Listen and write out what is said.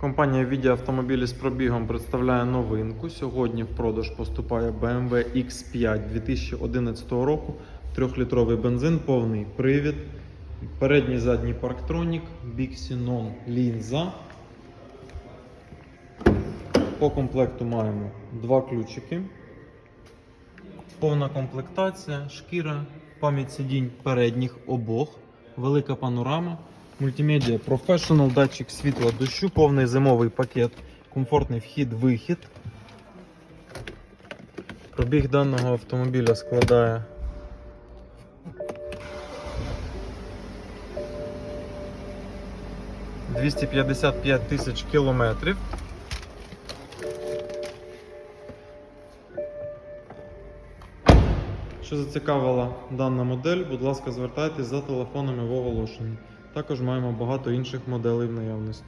Компанія Віді автомобілі з пробігом представляє новинку. Сьогодні в продаж поступає BMW X5 2011 року. Трьохлітровий бензин, повний привід, передній задній парктронік, Bixenon лінза. По комплекту маємо два ключики. Повна комплектація, шкіра, пам'ять сидінь передніх обох, велика панорама, мультимедіа Professional, датчик світла дощу, повний зимовий пакет, комфортний вхід-вихід. Пробіг даного автомобіля складає ...255 тисяч кілометрів. Що зацікавила дана модель, будь ласка, звертайтесь за телефонами в оголошенні. Також маємо багато інших моделей в наявності.